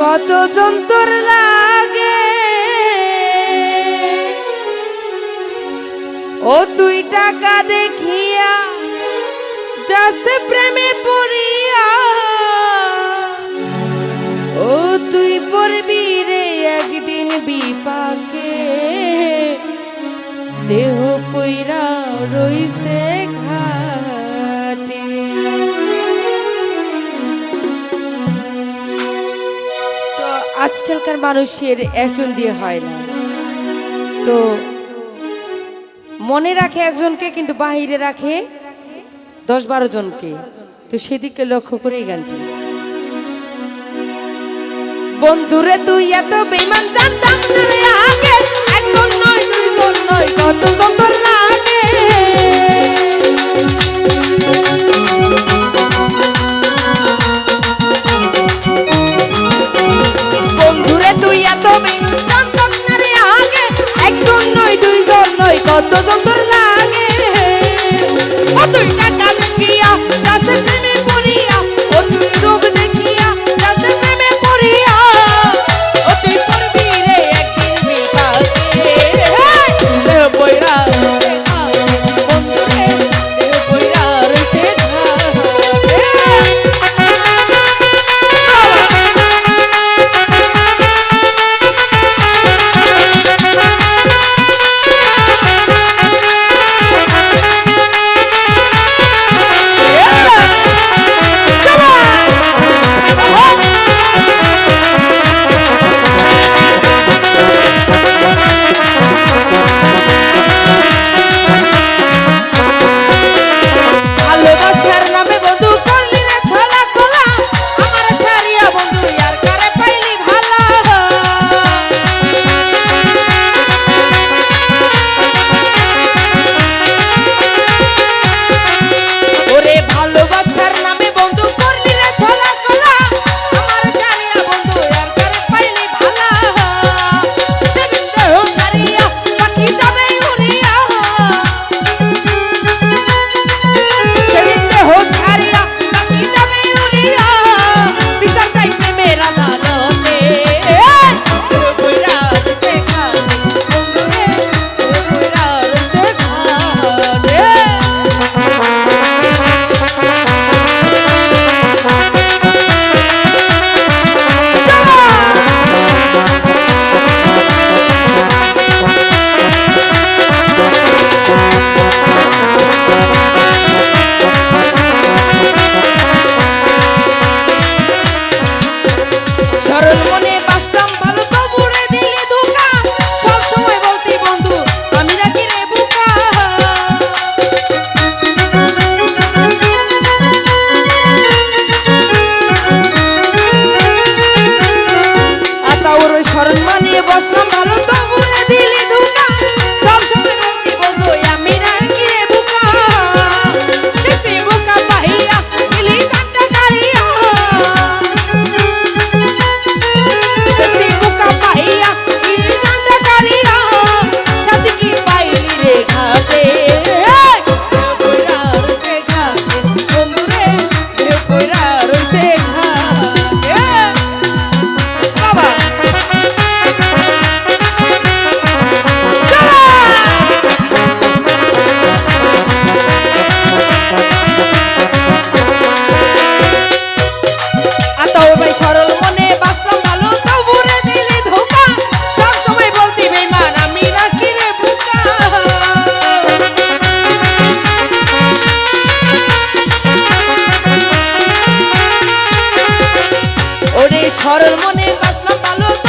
কত যন্তর লাগে। ও তুই টাকা দেখিয়া যাসে প্রেমে পড়িয়া। ও তুই পড়বি রে একদিন বিপাকে। দেহ পইরা রইছে আজকালকার মানুষের একজন দিয়ে হয় না। তো মনে রাখে একজনকে, কিন্তু বাহিরে রাখে দশ বারো জনকে। তো সেদিকে লক্ষ্য করে গানটি। বন্ধুরে, তুই এত বেমান জানতাম না আগে। একজন নয়, দুইজন নয়, কত লাগে। কত সুন্দর লাগে। ও তুই টাকা ওরে সরল মনে বাসনা পালো